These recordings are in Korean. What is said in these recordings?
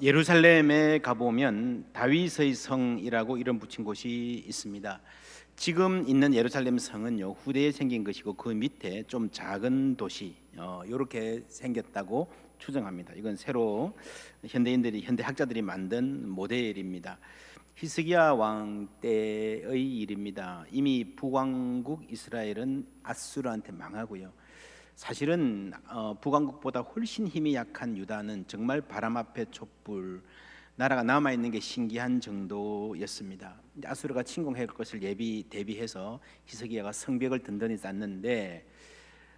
예루살렘에 가보면 다윗의 성이라고 이름 붙인 곳이 있습니다. 지금 있는 예루살렘 성은요 후대에 생긴 것이고 그 밑에 좀 작은 도시 어, 이렇게 생겼다고 추정합니다. 이건 새로 현대인들이 현대 학자들이 만든 모델입니다. 히스기야 왕 때의 일입니다. 이미 북왕국 이스라엘은 아수르한테 망하고요. 사실은 어, 북왕국보다 훨씬 힘이 약한 유다는 정말 바람 앞에 촛불 나라가 남아 있는 게 신기한 정도였습니다. 아수르가 침공할 것을 예비 대비해서 히스기야가 성벽을 든든히 쌓는데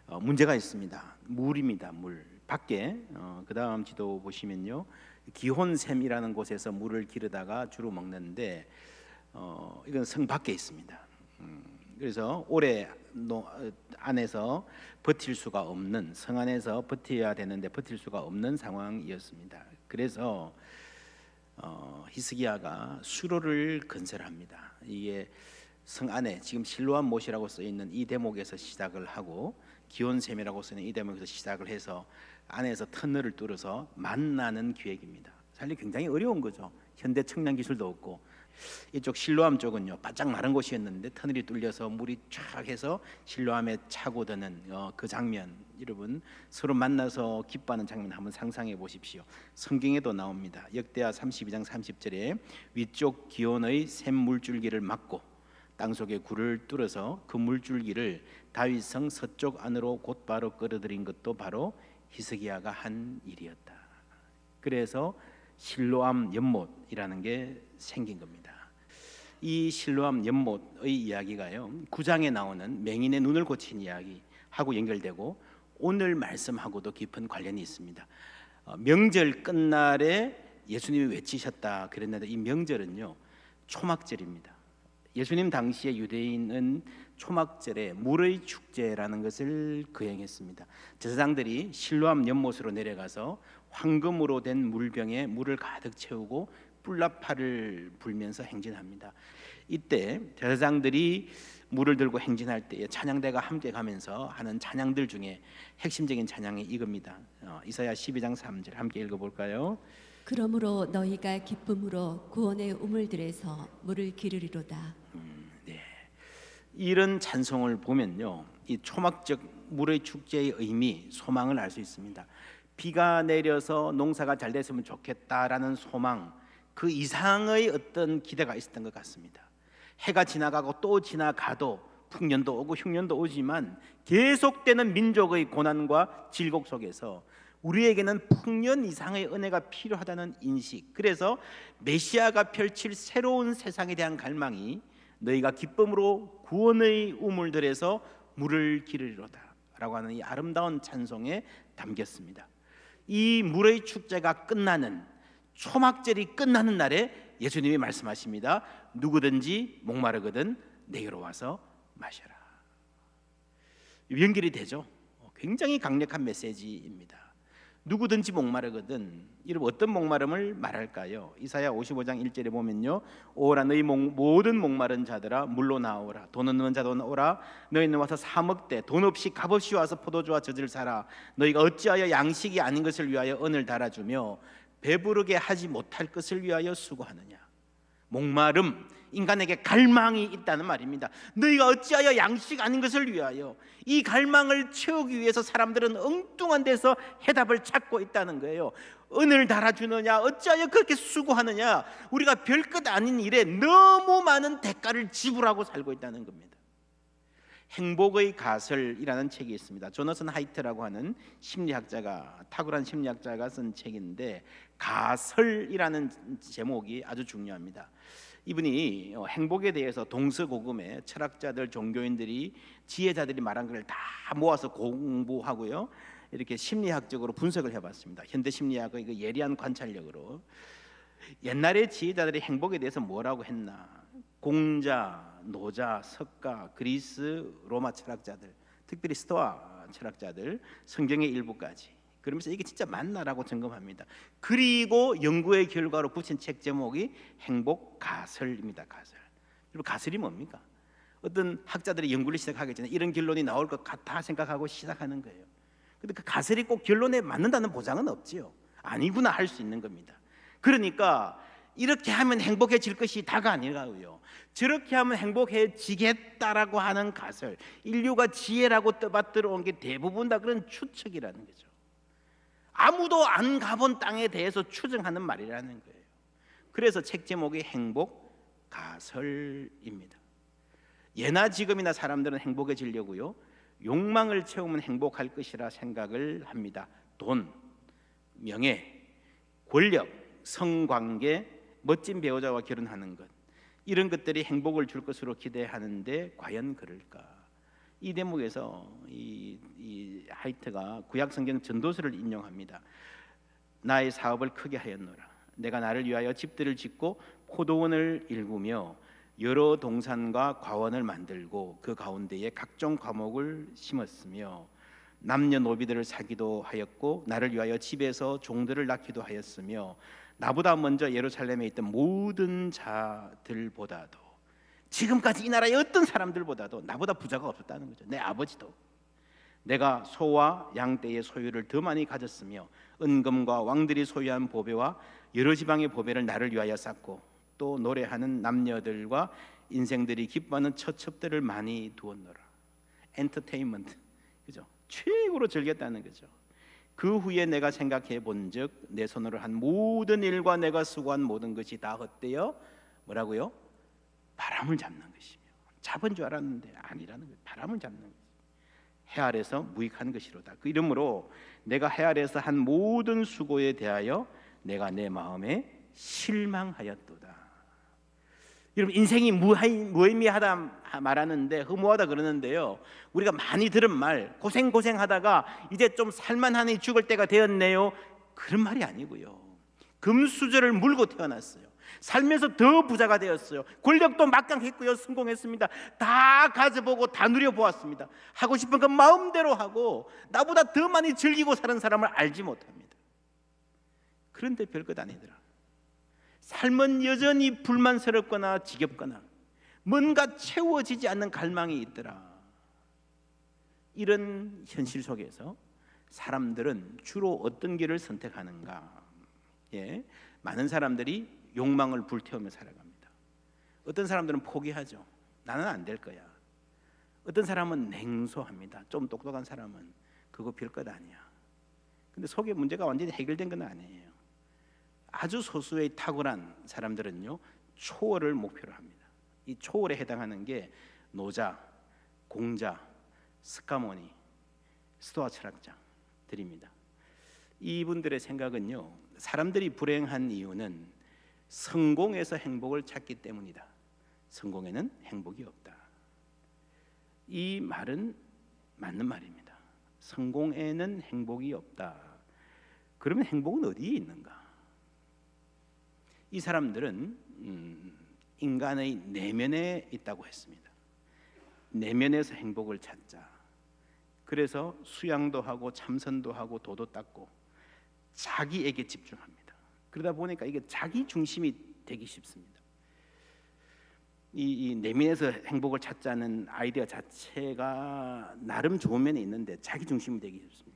어, 문제가 있습니다. 물입니다. 물 밖에 어, 그 다음 지도 보시면요 기혼샘이라는 곳에서 물을 기르다가 주로 먹는데 어, 이건 성 밖에 있습니다. 음, 그래서 노, 안에서 버틸 수가 없는 성 안에서 버텨야 되는데 버틸 수가 없는 상황이었습니다. 그래서 어, 히스기야가 수로를 건설합니다. 이게 성 안에 지금 실로암 못이라고 써 있는 이 대목에서 시작을 하고 기온샘이라고 쓰는 이 대목에서 시작을 해서 안에서 터널을 뚫어서 만나는 기획입니다. 사실 굉장히 어려운 거죠. 현대 청량 기술도 없고 이쪽 실로암 쪽은요 바짝 마른 곳이었는데 터널이 뚫려서 물이 쫙 해서 실로암에 차고 드는 어, 그 장면. 여러분 서로 만나서 기뻐하는 장면 한번 상상해 보십시오. 성경에도 나옵니다. 역대하 32장 30절에 위쪽 기온의 샘 물줄기를 막고 땅속에 굴을 뚫어서 그 물줄기를 다윗성 서쪽 안으로 곧바로 끌어들인 것도 바로 히스기야가 한 일이었다. 그래서 실로암 연못이라는 게 생긴 겁니다. 이 실로암 연못의 이야기가요. 구장에 나오는 맹인의 눈을 고친 이야기하고 연결되고 오늘 말씀하고도 깊은 관련이 있습니다. 어, 명절 끝날에 예수님이 외치셨다 그랬는데 이 명절은요 초막절입니다. 예수님 당시에 유대인은 초막절에 물의 축제라는 것을 거행했습니다. 제사장들이 실로암 연못으로 내려가서 황금으로 된 물병에 물을 가득 채우고 뿔나파를 불면서 행진합니다. 이때 제사장들이 물을 들고 행진할 때에 찬양대가 함께 가면서 하는 찬양들 중에 핵심적인 찬양이 이겁니다. 어, 이사야 12장 3절 함께 읽어볼까요? 그러므로 너희가 기쁨으로 구원의 우물들에서 물을 기르리로다. 네. 이런 찬송을 보면요, 이 초막적 물의 축제의 의미, 소망을 알 수 있습니다. 비가 내려서 농사가 잘 됐으면 좋겠다라는 소망, 그 이상의 어떤 기대가 있었던 것 같습니다. 해가 지나가고 또 지나가도 풍년도 오고 흉년도 오지만 계속되는 민족의 고난과 질곡 속에서 우리에게는 풍년 이상의 은혜가 필요하다는 인식. 그래서 메시아가 펼칠 새로운 세상에 대한 갈망이 너희가 기쁨으로 구원의 우물들에서 물을 기르리로다라고 하는 이 아름다운 찬송에 담겼습니다. 이 물의 축제가 끝나는 초막절이 끝나는 날에 예수님이 말씀하십니다. 누구든지 목마르거든 내게로 와서 마셔라. 연결이 되죠. 굉장히 강력한 메시지입니다. 누구든지 목마르거든 이런 어떤 목마름을 말할까요? 이사야 55장 1절에 보면요. 오라 너희 목, 모든 목마른 자들아 물로 나오라 돈 없는 자도 오라 너희는 와서 사 먹되 돈 없이 값없이 와서 포도주와 젖을 사라 너희가 어찌하여 양식이 아닌 것을 위하여 은을 달아주며 배부르게 하지 못할 것을 위하여 수고하느냐 목마름 인간에게 갈망이 있다는 말입니다. 너희가 어찌하여 양식 아닌 것을 위하여 이 갈망을 채우기 위해서 사람들은 엉뚱한 데서 해답을 찾고 있다는 거예요. 은을 달아주느냐, 어찌하여 그렇게 수고하느냐, 우리가 별것 아닌 일에 너무 많은 대가를 지불하고 살고 있다는 겁니다. 행복의 가설이라는 책이 있습니다. 조너선 하이트라고 하는 심리학자가 탁월한 심리학자가 쓴 책인데 가설이라는 제목이 아주 중요합니다. 이분이 행복에 대해서 동서고금의 철학자들, 종교인들이 지혜자들이 말한 걸다 모아서 공부하고요. 이렇게 심리학적으로 분석을 해봤습니다. 현대 심리학의 그 예리한 관찰력으로 옛날의 지혜자들이 행복에 대해서 뭐라고 했나? 공자, 노자, 석가, 그리스, 로마 철학자들, 특별히 스토아 철학자들, 성경의 일부까지. 그러면서 이게 진짜 맞나라고 점검합니다. 그리고 연구의 결과로 붙인 책 제목이 행복 가설입니다. 가설. 여러분 가설이 뭡니까? 어떤 학자들이 연구를 시작하기 전에 이런 결론이 나올 것 같아 생각하고 시작하는 거예요. 근데 그 가설이 꼭 결론에 맞는다는 보장은 없지요. 아니구나 할 수 있는 겁니다. 그러니까 이렇게 하면 행복해질 것이 다가 아니라고요. 저렇게 하면 행복해지겠다라고 하는 가설, 인류가 지혜라고 떠받들어 온 게 대부분 다 그런 추측이라는 거죠. 아무도 안 가본 땅에 대해서 추정하는 말이라는 거예요. 그래서 책 제목이 행복 가설입니다. 예나 지금이나 사람들은 행복해지려고요. 욕망을 채우면 행복할 것이라 생각을 합니다. 돈, 명예, 권력, 성관계, 멋진 배우자와 결혼하는 것 이런 것들이 행복을 줄 것으로 기대하는데 과연 그럴까? 이 대목에서 이, 이 하이트가 구약 성경 전도서를 인용합니다. 나의 사업을 크게 하였노라. 내가 나를 위하여 집들을 짓고 포도원을 일구며 여러 동산과 과원을 만들고 그 가운데에 각종 과목을 심었으며 남녀 노비들을 사기도 하였고 나를 위하여 집에서 종들을 낳기도 하였으며 나보다 먼저 예루살렘에 있던 모든 자들보다도 지금까지 이 나라의 어떤 사람들보다도 나보다 부자가 없었다는 거죠. 내 아버지도 내가 소와 양떼의 소유를 더 많이 가졌으며 은금과 왕들이 소유한 보배와 여러 지방의 보배를 나를 위하여 쌓고 또 노래하는 남녀들과 인생들이 기뻐하는 처첩들을 많이 두었노라. 엔터테인먼트 그죠? 최고로 즐겼다는 거죠. 그 후에 내가 생각해 본즉 내 손으로 한 모든 일과 내가 수고한 모든 것이 다 헛되어 뭐라고요? 바람을 잡는 것이며 잡은 줄 알았는데 아니라는 거예요. 바람을 잡는 거예요. 해 아래서 무익한 것이로다. 그 이름으로 내가 해 아래서 한 모든 수고에 대하여 내가 내 마음에 실망하였도다. 여러분 인생이 무의- 무의미하다 말하는데 허무하다 그러는데요. 우리가 많이 들은 말 고생 고생하다가 이제 좀 살만하니 죽을 때가 되었네요. 그런 말이 아니고요. 금수저를 물고 태어났어요. 살면서 더 부자가 되었어요. 권력도 막강했고요. 성공했습니다. 다 가져보고 다 누려보았습니다. 하고 싶은 건 마음대로 하고 나보다 더 많이 즐기고 사는 사람을 알지 못합니다. 그런데 별것 아니더라. 삶은 여전히 불만스럽거나 지겹거나 뭔가 채워지지 않는 갈망이 있더라. 이런 현실 속에서 사람들은 주로 어떤 길을 선택하는가? 예, 많은 사람들이 욕망을 불태우며 살아갑니다. 어떤 사람들은 포기하죠. 나는 안 될 거야. 어떤 사람은 냉소합니다. 좀 똑똑한 사람은 그거 별 것 아니야. 근데 속에 문제가 완전히 해결된 건 아니에요. 아주 소수의 탁월한 사람들은요 초월을 목표로 합니다. 이 초월에 해당하는 게 노자, 공자, 스카모니, 스토아 철학자들입니다. 이분들의 생각은요 사람들이 불행한 이유는 성공에서 행복을 찾기 때문이다. 성공에는 행복이 없다. 이 말은 맞는 말입니다. 성공에는 행복이 없다. 그러면 행복은 어디에 있는가? 이 사람들은 음, 인간의 내면에 있다고 했습니다. 내면에서 행복을 찾자. 그래서 수양도 하고 참선도 하고 도도 닦고 자기에게 집중합니다. 그러다 보니까 이게 자기 중심이 되기 쉽습니다. 이, 이 내면에서 행복을 찾자는 아이디어 자체가 나름 좋은 면이 있는데 자기 중심이 되기 쉽습니다.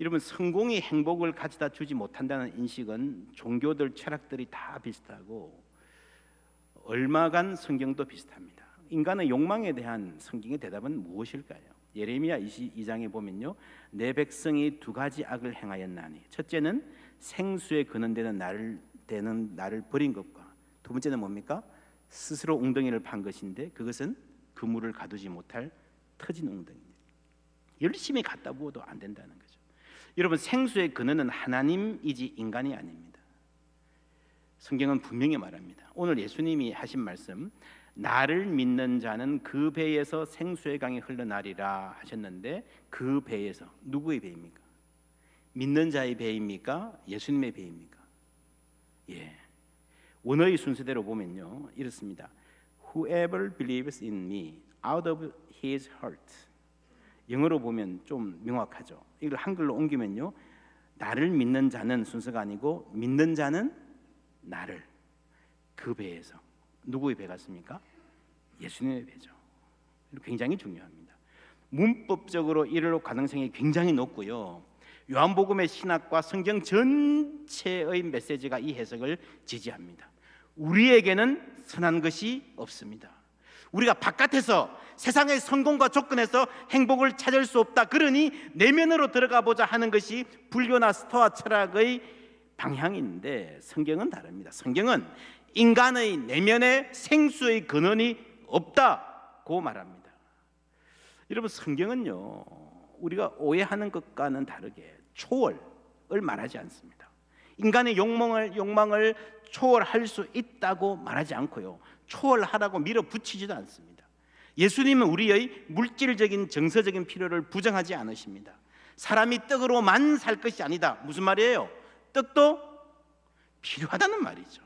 여러분 성공이 행복을 가져다 주지 못한다는 인식은 종교들 철학들이 다 비슷하고 얼마간 성경도 비슷합니다. 인간의 욕망에 대한 성경의 대답은 무엇일까요? 예레미야 22장에 보면요. 내 백성이 두 가지 악을 행하였나니 첫째는 생수에 근원되는 나를 되는 나를 버린 것과 두 번째는 뭡니까? 스스로 웅덩이를 판 것인데 그것은 그물을 가두지 못할 터진 웅덩이입니다. 열심히 갖다 부어도 안 된다는 거죠. 여러분 생수의 근원은 하나님이지 인간이 아닙니다. 성경은 분명히 말합니다. 오늘 예수님이 하신 말씀 나를 믿는 자는 그 배에서 생수의 강이 흘러나리라 하셨는데 그 배에서 누구의 배입니까? 믿는 자의 배입니까? 예수님의 배입니까? 예. 원어의 순서대로 보면요. 이렇습니다. Whoever believes in me out of his heart 영어로 보면 좀 명확하죠. 이걸 한글로 옮기면요. 나를 믿는 자는 순서가 아니고 믿는 자는 나를 그 배에서 누구의 배 같습니까? 예수님의 배죠. 굉장히 중요합니다. 문법적으로 이럴 가능성이 굉장히 높고요. 요한복음의 신학과 성경 전체의 메시지가 이 해석을 지지합니다. 우리에게는 선한 것이 없습니다. 우리가 바깥에서 세상의 성공과 조건에서 행복을 찾을 수 없다. 그러니 내면으로 들어가 보자 하는 것이 불교나 스토아 철학의 방향인데 성경은 다릅니다. 성경은 인간의 내면에 생수의 근원이 없다고 말합니다. 여러분 성경은요 우리가 오해하는 것과는 다르게 초월을 말하지 않습니다. 인간의 욕망을 욕망을 초월할 수 있다고 말하지 않고요 초월하라고 밀어붙이지도 않습니다. 예수님은 우리의 물질적인 정서적인 필요를 부정하지 않으십니다. 사람이 떡으로만 살 것이 아니다. 무슨 말이에요? 떡도 필요하다는 말이죠.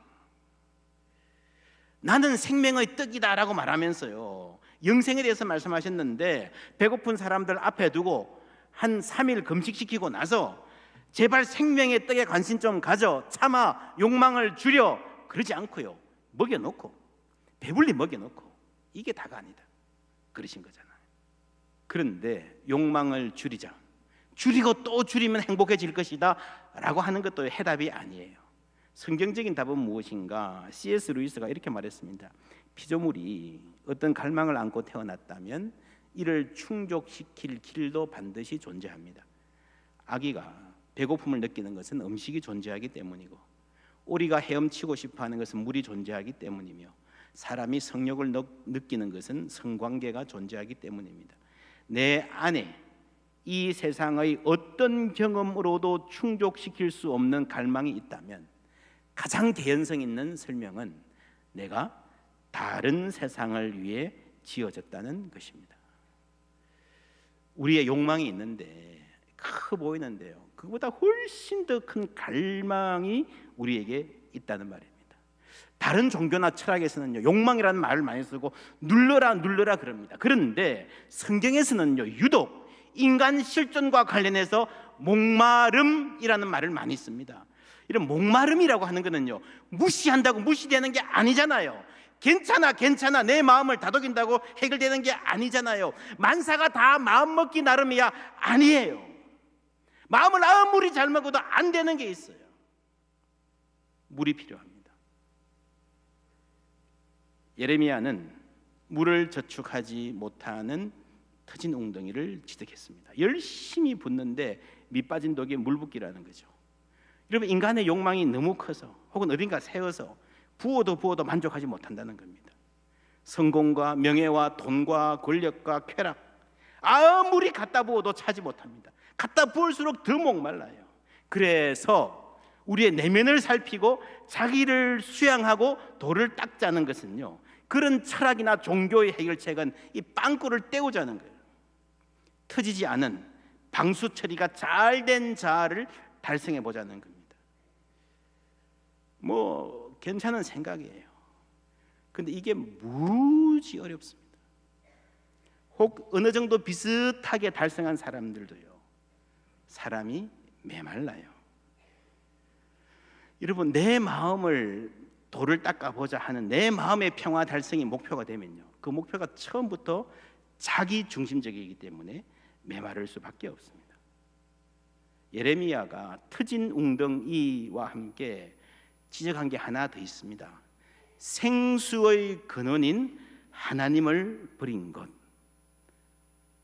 나는 생명의 떡이다라고 말하면서요. 영생에 대해서 말씀하셨는데 배고픈 사람들 앞에 두고 한 3일 금식시키고 나서 제발 생명의 떡에 관심 좀 가져 참아 욕망을 줄여 그러지 않고요. 먹여놓고 배불리 먹여놓고 이게 다가 아니다. 그러신 거잖아요. 그런데 욕망을 줄이자. 줄이고 또 줄이면 행복해질 것이다 라고 하는 것도 해답이 아니에요. 성경적인 답은 무엇인가? C.S. 루이스가 이렇게 말했습니다. 피조물이 어떤 갈망을 안고 태어났다면 이를 충족시킬 길도 반드시 존재합니다. 아기가 배고픔을 느끼는 것은 음식이 존재하기 때문이고 오리가 헤엄치고 싶어하는 것은 물이 존재하기 때문이며 사람이 성욕을 느- 느끼는 것은 성관계가 존재하기 때문입니다. 내 안에 이 세상의 어떤 경험으로도 충족시킬 수 없는 갈망이 있다면 가장 개연성 있는 설명은 내가 다른 세상을 위해 지어졌다는 것입니다. 우리의 욕망이 있는데 커 보이는데요. 그보다 훨씬 더 큰 갈망이 우리에게 있다는 말입니다. 다른 종교나 철학에서는요 욕망이라는 말을 많이 쓰고 눌러라 눌러라 그럽니다. 그런데 성경에서는요 유독 인간 실존과 관련해서 목마름이라는 말을 많이 씁니다. 이런 목마름이라고 하는 것은요 무시한다고 무시되는 게 아니잖아요. 괜찮아 괜찮아 내 마음을 다독인다고 해결되는 게 아니잖아요. 만사가 다 마음 먹기 나름이야 아니에요. 마음을 아무리 잘 먹어도 안 되는 게 있어요. 물이 필요합니다. 예레미야는 물을 저축하지 못하는 터진 웅덩이를 지적했습니다. 열심히 붓는데 밑 빠진 독에 물 붓기라는 거죠. 여러분 인간의 욕망이 너무 커서 혹은 어딘가 세워서 부어도 부어도 만족하지 못한다는 겁니다. 성공과 명예와 돈과 권력과 쾌락 아무리 갖다 부어도 차지 못합니다. 갖다 부을수록 더 목말라요. 그래서 우리의 내면을 살피고 자기를 수양하고 돌을 닦자는 것은요. 그런 철학이나 종교의 해결책은 이 빵꾸를 때우자는 거예요. 터지지 않은 방수 처리가 잘 된 자아를 달성해 보자는 겁니다. 뭐 괜찮은 생각이에요. 근데 이게 무지 어렵습니다. 혹 어느 정도 비슷하게 달성한 사람들도요. 사람이 메말라요. 여러분 내 마음을 돌을 닦아 보자 하는 내 마음의 평화 달성이 목표가 되면요. 그 목표가 처음부터 자기 중심적이기 때문에 메마를 수밖에 없습니다. 예레미야가 터진 웅덩이와 함께 지적한 게 하나 더 있습니다. 생수의 근원인 하나님을 버린 것.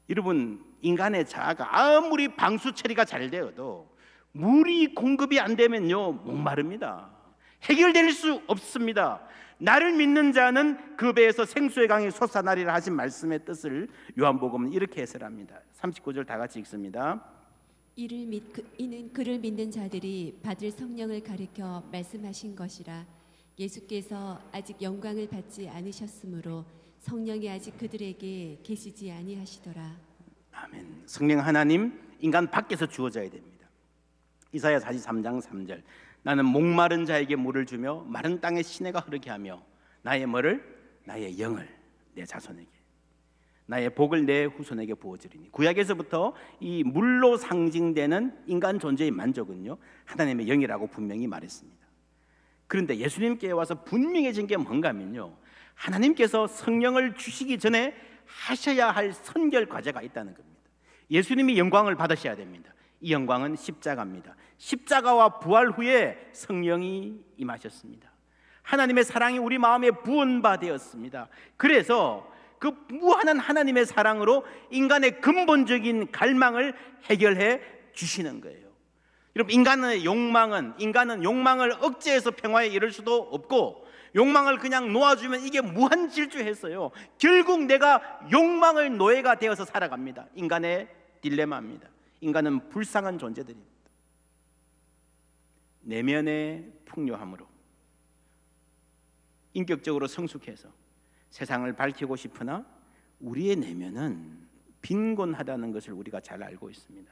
여러분 인간의 자아가 아무리 방수 처리가 잘 되어도 물이 공급이 안 되면요 목마릅니다. 해결될 수 없습니다. 나를 믿는 자는 그 배에서 생수의 강이 솟아나리라 하신 말씀의 뜻을 요한복음은 이렇게 해설합니다. 39절 다 같이 읽습니다. 이를 믿 그, 이는 그를 믿는 자들이 받을 성령을 가리켜 말씀하신 것이라 예수께서 아직 영광을 받지 않으셨으므로 성령이 아직 그들에게 계시지 아니하시더라. 아멘. 성령 하나님 인간 밖에서 주어져야 됩니다. 이사야 43장 3절. 나는 목마른 자에게 물을 주며 마른 땅에 시내가 흐르게 하며 나의 뭐를 나의 영을 내 자손에게 나의 복을 내 후손에게 부어주리니 구약에서부터 이 물로 상징되는 인간 존재의 만족은요 하나님의 영이라고 분명히 말했습니다. 그런데 예수님께 와서 분명해진 게 뭔가면요 하나님께서 성령을 주시기 전에 하셔야 할 선결 과제가 있다는 겁니다. 예수님이 영광을 받으셔야 됩니다. 이 영광은 십자가입니다. 십자가와 부활 후에 성령이 임하셨습니다. 하나님의 사랑이 우리 마음에 부은바 되었습니다. 그래서 그 무한한 하나님의 사랑으로 인간의 근본적인 갈망을 해결해 주시는 거예요. 여러분 인간의 욕망은 인간은 욕망을 억제해서 평화에 이를 수도 없고 욕망을 그냥 놓아주면 이게 무한 질주했어요. 결국 내가 욕망의 노예가 되어서 살아갑니다. 인간의 딜레마입니다. 인간은 불쌍한 존재들입니다. 내면의 풍요함으로 인격적으로 성숙해서 세상을 밝히고 싶으나 우리의 내면은 빈곤하다는 것을 우리가 잘 알고 있습니다.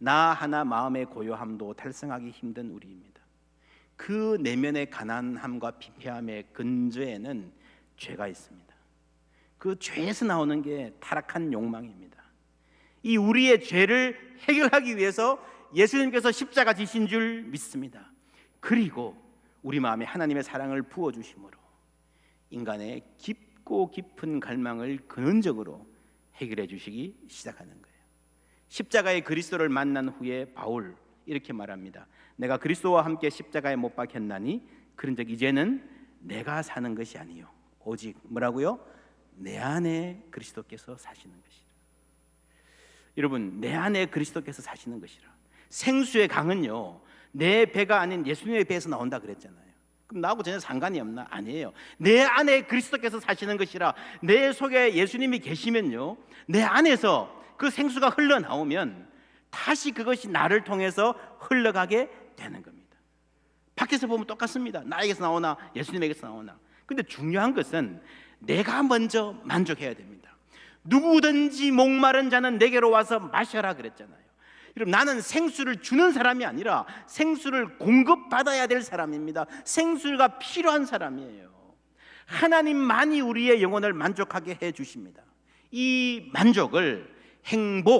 나 하나 마음의 고요함도 달성하기 힘든 우리입니다. 그 내면의 가난함과 피폐함의 근저에는 죄가 있습니다. 그 죄에서 나오는 게 타락한 욕망입니다. 이 우리의 죄를 해결하기 위해서 예수님께서 십자가 지신 줄 믿습니다. 그리고 우리 마음에 하나님의 사랑을 부어 주심으로 인간의 깊고 깊은 갈망을 근원적으로 해결해 주시기 시작하는 거예요. 십자가의 그리스도를 만난 후에 바울 이렇게 말합니다. 내가 그리스도와 함께 십자가에 못 박혔나니 그런즉 이제는 내가 사는 것이 아니요 오직 뭐라고요? 내 안에 그리스도께서 사시는 것이라. 여러분 내 안에 그리스도께서 사시는 것이라. 생수의 강은요 내 배가 아닌 예수님의 배에서 나온다 그랬잖아요. 그럼 나하고 전혀 상관이 없나? 아니에요. 내 안에 그리스도께서 사시는 것이라 내 속에 예수님이 계시면요 내 안에서 그 생수가 흘러나오면 다시 그것이 나를 통해서 흘러가게 되는 겁니다. 밖에서 보면 똑같습니다. 나에게서 나오나 예수님에게서 나오나. 근데 중요한 것은 내가 먼저 만족해야 됩니다. 누구든지 목마른 자는 내게로 와서 마셔라 그랬잖아요. 여러분 나는 생수를 주는 사람이 아니라 생수를 공급받아야 될 사람입니다. 생수가 필요한 사람이에요. 하나님만이 우리의 영혼을 만족하게 해 주십니다. 이 만족을 행복이라고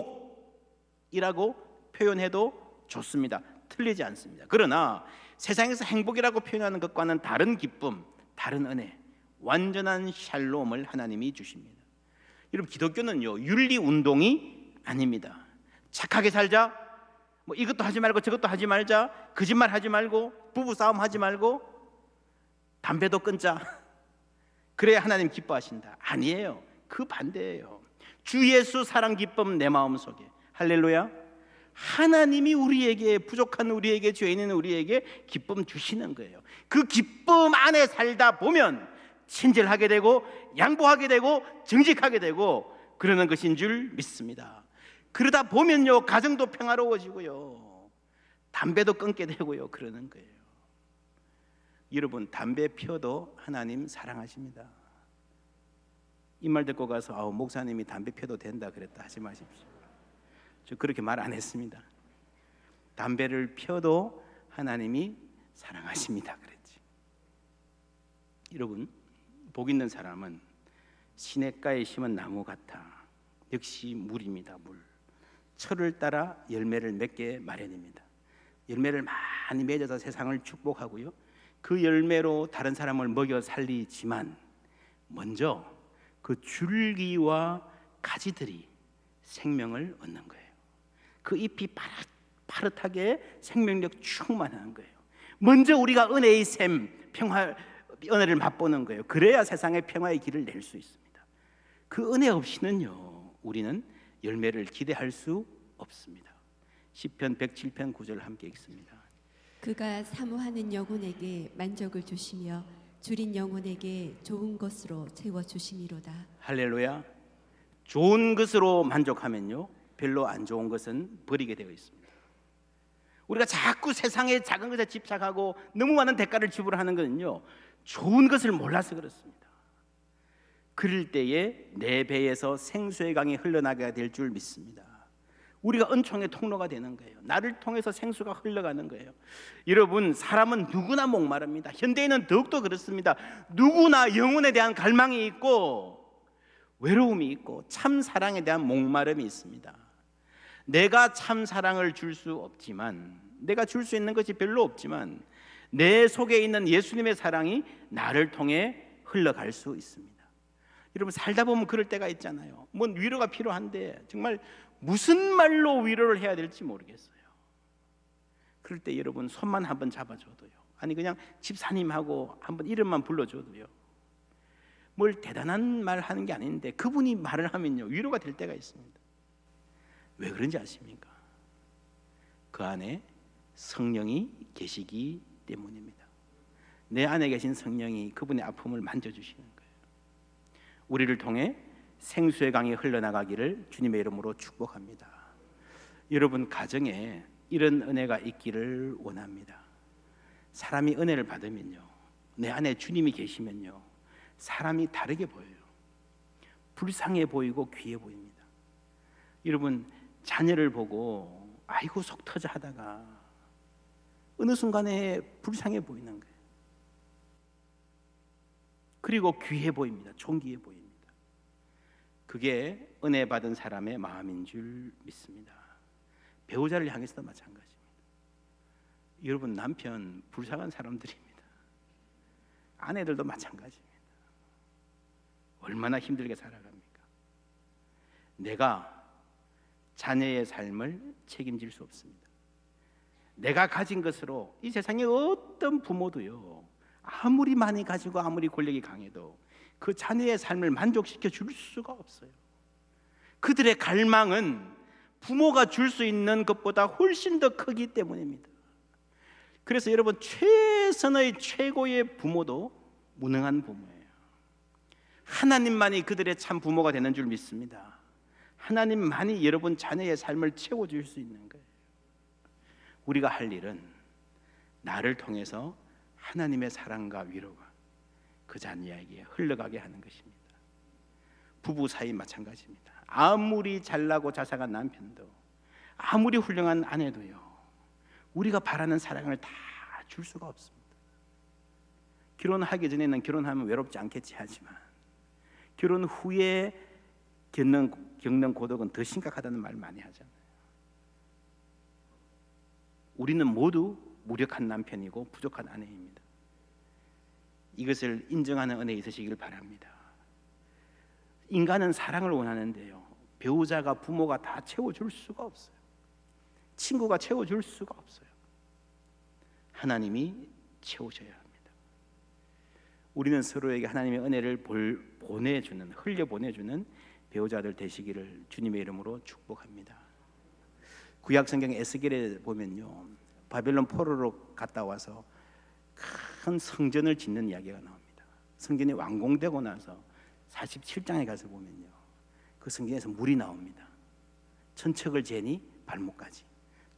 표현해도 좋습니다. 틀리지 않습니다. 그러나 세상에서 행복이라고 표현하는 것과는 다른 기쁨, 다른 은혜, 완전한 샬롬을 하나님이 주십니다. 여러분 기독교는요 윤리 운동이 아닙니다. 착하게 살자, 뭐 이것도 하지 말고 저것도 하지 말자, 거짓말 하지 말고 부부 싸움 하지 말고 담배도 끊자. 그래야 하나님 기뻐하신다. 아니에요. 그 반대예요. 주 예수 사랑 기쁨 내 마음 속에 할렐루야. 하나님이 우리에게 부족한 우리에게 죄 있는 우리에게 기쁨 주시는 거예요. 그 기쁨 안에 살다 보면 친절하게 되고 양보하게 되고 정직하게 되고 그러는 것인 줄 믿습니다. 그러다 보면요 가정도 평화로워지고요 담배도 끊게 되고요 그러는 거예요. 여러분 담배 피워도 하나님 사랑하십니다. 이 말 듣고 가서 아우 목사님이 담배 피워도 된다 그랬다 하지 마십시오. 저 그렇게 말 안 했습니다. 담배를 피워도 하나님이 사랑하십니다 그랬지. 여러분 복 있는 사람은 시냇가에 심은 나무 같아. 역시 물입니다 물. 철을 따라 열매를 맺게 마련입니다. 열매를 많이 맺어서 세상을 축복하고요. 그 열매로 다른 사람을 먹여 살리지만 먼저 그 줄기와 가지들이 생명을 얻는 거예요. 그 잎이 파릇, 파릇하게 생명력 충만한 거예요. 먼저 우리가 은혜의 샘, 평화, 은혜를 맛보는 거예요. 그래야 세상에 평화의 길을 낼 수 있습니다. 그 은혜 없이는요, 우리는 열매를 기대할 수 없습니다. 시편 107편 9절 함께 읽습니다. 그가 사모하는 영혼에게 만족을 주시며 줄인 영혼에게 좋은 것으로 채워 주심이로다. 할렐루야. 좋은 것으로 만족하면요, 별로 안 좋은 것은 버리게 되어 있습니다. 우리가 자꾸 세상의 작은 것에 집착하고 너무 많은 대가를 지불하는 것은요, 좋은 것을 몰라서 그렇습니다. 그럴 때에 내 배에서 생수의 강이 흘러나가야 될줄 믿습니다. 우리가 은총의 통로가 되는 거예요. 나를 통해서 생수가 흘러가는 거예요. 여러분, 사람은 누구나 목마릅니다. 현대인은 더욱더 그렇습니다. 누구나 영혼에 대한 갈망이 있고 외로움이 있고 참 사랑에 대한 목마름이 있습니다. 내가 참 사랑을 줄 수 없지만 내가 줄 수 있는 것이 별로 없지만 내 속에 있는 예수님의 사랑이 나를 통해 흘러갈 수 있습니다. 여러분 살다 보면 그럴 때가 있잖아요. 뭔 위로가 필요한데 정말 무슨 말로 위로를 해야 될지 모르겠어요. 그럴 때 여러분 손만 한번 잡아줘도요. 아니 그냥 집사님하고 한번 이름만 불러줘도요. 뭘 대단한 말 하는 게 아닌데 그분이 말을 하면요 위로가 될 때가 있습니다. 왜 그런지 아십니까? 그 안에 성령이 계시기 때문입니다. 내 안에 계신 성령이 그분의 아픔을 만져주시는. 우리를 통해 생수의 강이 흘러나가기를 주님의 이름으로 축복합니다. 여러분 가정에 이런 은혜가 있기를 원합니다. 사람이 은혜를 받으면요, 내 안에 주님이 계시면요, 사람이 다르게 보여요. 불쌍해 보이고 귀해 보입니다. 여러분 자녀를 보고 아이고 속 터져 하다가 어느 순간에 불쌍해 보이는 거예요. 그리고 귀해 보입니다. 존귀해 보입니다. 그게 은혜 받은 사람의 마음인 줄 믿습니다. 배우자를 향해서도 마찬가지입니다. 여러분 남편 불쌍한 사람들입니다. 아내들도 마찬가지입니다. 얼마나 힘들게 살아갑니까? 내가 자녀의 삶을 책임질 수 없습니다. 내가 가진 것으로 이 세상에 어떤 부모도요 아무리 많이 가지고 아무리 권력이 강해도 그 자녀의 삶을 만족시켜 줄 수가 없어요. 그들의 갈망은 부모가 줄 수 있는 것보다 훨씬 더 크기 때문입니다. 그래서 여러분 최선의 최고의 부모도 무능한 부모예요. 하나님만이 그들의 참 부모가 되는 줄 믿습니다. 하나님만이 여러분 자녀의 삶을 채워 줄 수 있는 거예요. 우리가 할 일은 나를 통해서 하나님의 사랑과 위로가 그 자녀에게 흘러가게 하는 것입니다. 부부 사이 마찬가지입니다. 아무리 잘나고 자상한 남편도 아무리 훌륭한 아내도요. 우리가 바라는 사랑을 다 줄 수가 없습니다. 결혼하기 전에는 결혼하면 외롭지 않겠지 하지만 결혼 후에 겪는, 겪는 고독은 더 심각하다는 말 많이 하잖아요. 우리는 모두 무력한 남편이고 부족한 아내입니다. 이것을 인정하는 은혜 있으시길 바랍니다. 인간은 사랑을 원하는데요. 배우자가 부모가 다 채워줄 수가 없어요. 친구가 채워줄 수가 없어요. 하나님이 채우셔야 합니다. 우리는 서로에게 하나님의 은혜를 볼, 보내주는 흘려 보내주는 배우자들 되시기를 주님의 이름으로 축복합니다. 구약 성경 에스겔에 보면요, 바벨론 포로로 갔다 와서 큰 성전을 짓는 이야기가 나옵니다. 성전이 완공되고 나서 47장에 가서 보면요, 그 성전에서 물이 나옵니다. 천척을 재니 발목까지,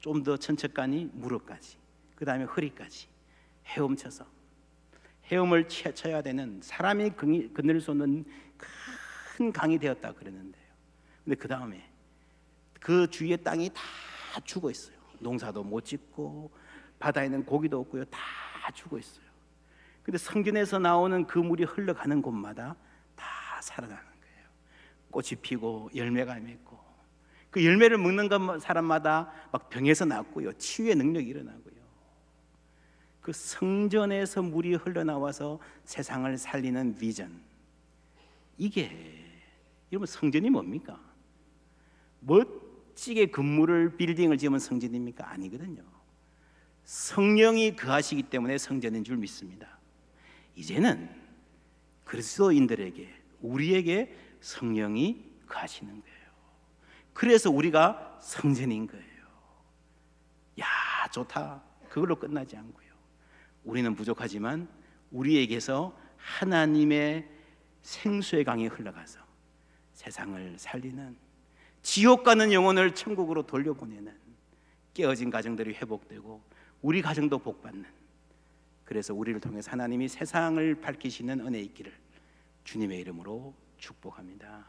좀 더 천척 가니 무릎까지, 그 다음에 허리까지 헤엄쳐서 헤엄을 쳐- 쳐야 되는 사람이 건널 수 없는 큰 강이 되었다 그랬는데요. 근데 그 다음에 그 주위의 땅이 다 죽어 있어요. 농사도 못 짓고 바다에는 고기도 없고요. 다 죽어 있어요. 근데 성전에서 나오는 그 물이 흘러가는 곳마다 다 살아나는 거예요. 꽃이 피고 열매가 맺고 그 열매를 먹는 것 사람마다 막 병에서 낫고요. 치유의 능력이 일어나고요. 그 성전에서 물이 흘러나와서 세상을 살리는 비전. 이게 여러분 성전이 뭡니까? 멋지게 건물을 빌딩을 지으면 성전입니까? 아니거든요. 성령이 거하시기 때문에 성전인 줄 믿습니다. 이제는 그리스도인들에게 우리에게 성령이 거하시는 거예요. 그래서 우리가 성전인 거예요. 야, 좋다. 그걸로 끝나지 않고요. 우리는 부족하지만 우리에게서 하나님의 생수의 강이 흘러가서 세상을 살리는 지옥 가는 영혼을 천국으로 돌려보내는 깨어진 가정들이 회복되고 우리 가정도 복받는 그래서 우리를 통해서 하나님이 세상을 밝히시는 은혜 있기를 주님의 이름으로 축복합니다.